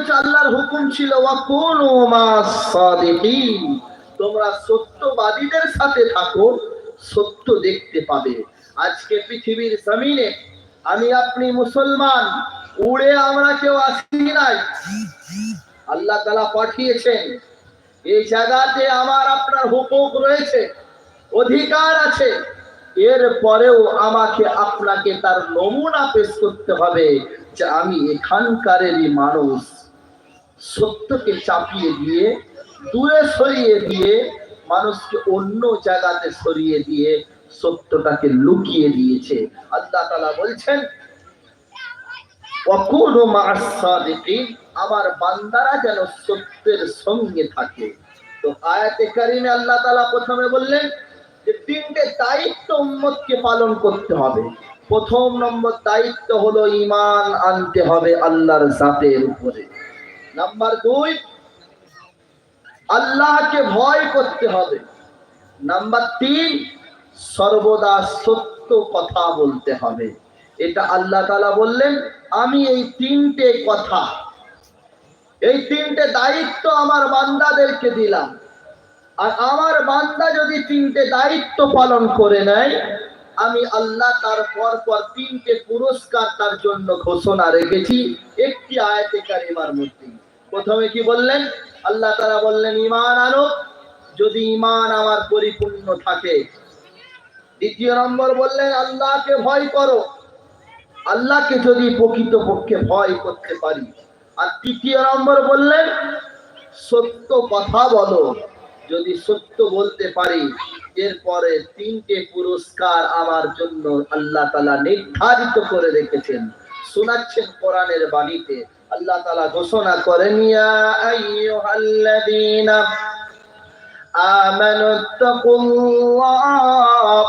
অথচ আল্লাহর হুকুম ছিল তোমরা সত্যবাদীদের সাথে থাকো, সত্য দেখতে পাবে। আজকে পৃথিবীর জমিনে আমি আপনি মুসলমান, উড়ে আমরা কেউ আসি নাই। আল্লাহ তালা পাঠিয়েছেন এই জায়গাতে আমার আপনার হুকুক রয়েছে, অধিকার আছে। এর পরেও আমাকে আপনাকে তার নমুনা পেশ করতে হবে যে আমি এখানকারেরই মানুষ। সত্যকে চাপিয়ে দিয়ে, দূরে সরিয়ে দিয়ে, মানুষকে অন্য জায়গাতে সরিয়ে দিয়ে সত্যটাকে লুকিয়ে দিয়েছে। আল্লাহ তালা বলছেন আমার বান্দারা যেন সত্যের সঙ্গে থাকে। তো আয়াতে কারিমে আল্লাহ তালা প্রথমে বললেন যে, তিনটে দায়িত্ব উম্মতকে পালন করতে হবে। প্রথম নম্বর দায়িত্ব হলো ইমান আনতে হবে আল্লাহর জাতের উপরে। নাম্বার দুই, আল্লাহকে ভয় করতে হবে। নাম্বার তিন, সর্বদা সত্য কথা বলতে হবে। এটা আল্লাহ তালা বললেন, আমি এই তিনটে কথা, এই তিনটে দায়িত্ব আমার বান্দাদেরকে দিলাম। আর আমার বান্দা যদি তিনটে দায়িত্ব পালন করে নেয়, আমি আল্লাহ তার পর পর তিনটে পুরস্কার তার জন্য ঘোষণা রেখেছি। একটি আয়াতে কারিমার মধ্যে। প্রথমে কি বললেন? আল্লাহ তারা বললেন ইমান আনো। যদি ইমান আমার পরিপূর্ণ থাকে। দ্বিতীয় নম্বর বললেন, আল্লাহকে ভয় করো। আল্লাহকে যদি প্রকৃত পক্ষে ভয় করতে পারি। আর তৃতীয় নম্বর বললেন, সত্য কথা বলো। যদি সত্য বলতে পারি, এরপরে তিনটে পুরস্কার আমার জন্য আল্লাহ তালা নির্ধারিত করে রেখেছেন। শোনাচ্ছেন কোরআনের বাণীতে। আল্লাহ তালা ঘোষণা করেন ইয়া আইয়ুহাল্লাযীনা آمنوا اتقوا الله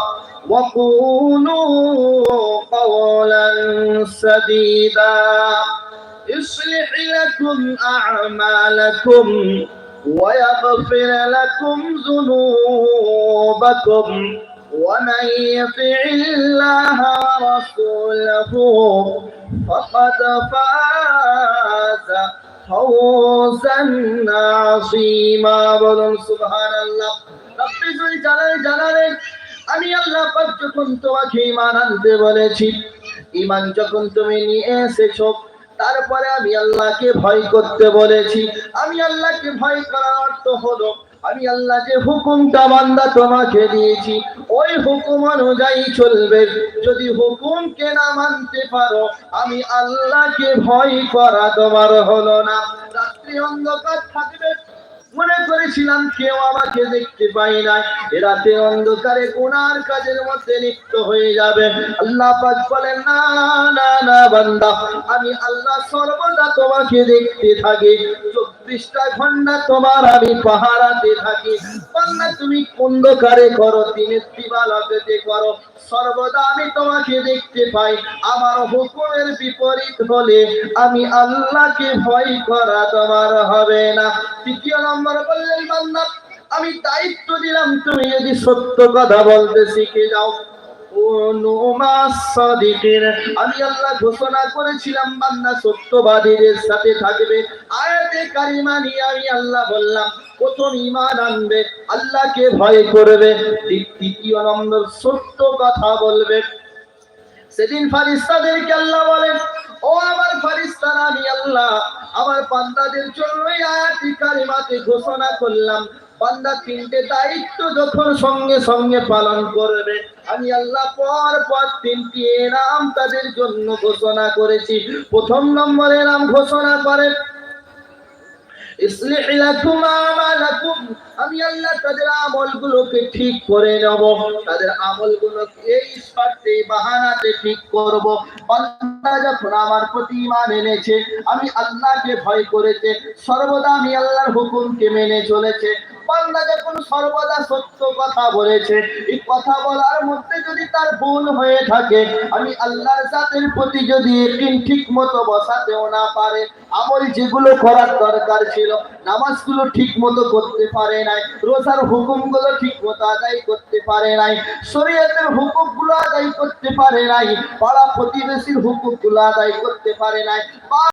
وقولوا قولا سديدا يصلح لكم أعمالكم ويغفر لكم ذنوبكم ومن يطع الله ورسوله فقد فاز হাজা ফাওজান আযীমা বলুন, সুবহানাল্লাহ। আমি আল্লাহ পাক যখন তোমাকে আনতে বলেছি যখন তুমি নিয়ে এসেছ, তারপরে আমি আল্লাহকে ভয় করতে বলেছি। আমি আল্লাহকে ভয় করার অর্থ হলো আমি আল্লাহ যে হুকুমটা বান্দা তোমাকে দিয়েছি, ওই হুকুম অনুযায়ী চলবে। যদি হুকুমকে না মানতে পারো, আমি আল্লাহকে ভয় করা তোমার হলো না। রাত্রি অন্ধকার থাকবে, মনে করেছিলাম কেউ আমাকে দেখতে পাই নাই এ রাতে অন্ধকারে গুনার কাজের মধ্যে লিপ্ত হয়ে যাবে। আল্লাহ পাক বলেন, না না না, বান্দা, আমি আল্লাহ সর্বদা তোমাকে দেখতে থাকি। চব্বিশটা ঘণ্টা তোমার আমি পাহারাতে থাকি। বান্দা তুমি অন্ধকারে করো দিনের দিবালতে করো। সর্বদা আমি তোমাকে দেখতে পাই। আমার হুকুমের বিপরীত হলে আমি আল্লাহকে ভয় করা তোমার হবে না। তৃতীয় নম্বর বললেন বান্দা আমি দায়িত্ব দিলাম। তুমি যদি সত্য কথা বলতে শিখে যাও আমি আল্লাহ ঘোষণা করেছিলাম সাথে থাকবে। আয়াতে কারিমা নিয়ে আমি আল্লাহ বললাম, প্রথম ইমান আনবে, আল্লাহকে ভয় করবে তৃতীয় নম্বর সত্য কথা বলবে। সেদিন ফারিস্তাদেরকে আল্লাহ বলেন, ও আমার ফারিস্তারা, আমি আল্লাহ আমার বান্দাদের জন্য এই আয়াতি কারিমাতে ঘোষণা করলাম। বান্দা তিনটে দায়িত্ব যখন সঙ্গে সঙ্গে পালন করবে, আমি আল্লাহ পর পর তিনটি নাম তাদের জন্য ঘোষণা করেছি। প্রথম নম্বরে নাম ঘোষণা করে আমি আল্লাহ তাদের আমলগুলোকে ঠিক করে নেব। তাদের আমলগুলোকে এই শর্তে বাহানাতে ঠিক করব। বান্দা যখন আমার প্রতি ইমান এনেছে, আমি আল্লাহকে ভয় করেছে। সর্বদা আমি আল্লাহর হুকুমকে মেনে চলেছে। বান্দা যখন সর্বদা সত্য কথা বলেছে। এই কথা বলার মধ্যে যদি তার ভুল হয়ে থাকে, আমি আল্লাহর জাতের প্রতি যদি একদিন ঠিক মতো বসাতেও না পারে, আমল যেগুলো করার দরকার ছিল, নামাজগুলো ঠিক মতো করতে পারে নাই, রোজার হুকুমগুলো ঠিক মতো আদায় করতে পারে নাই, শরীয়তের হুকুমগুলো আদায় করতে পারে নাই, পাড়া প্রতিবেশীর হুকুমগুলো আদায় করতে পারে নাই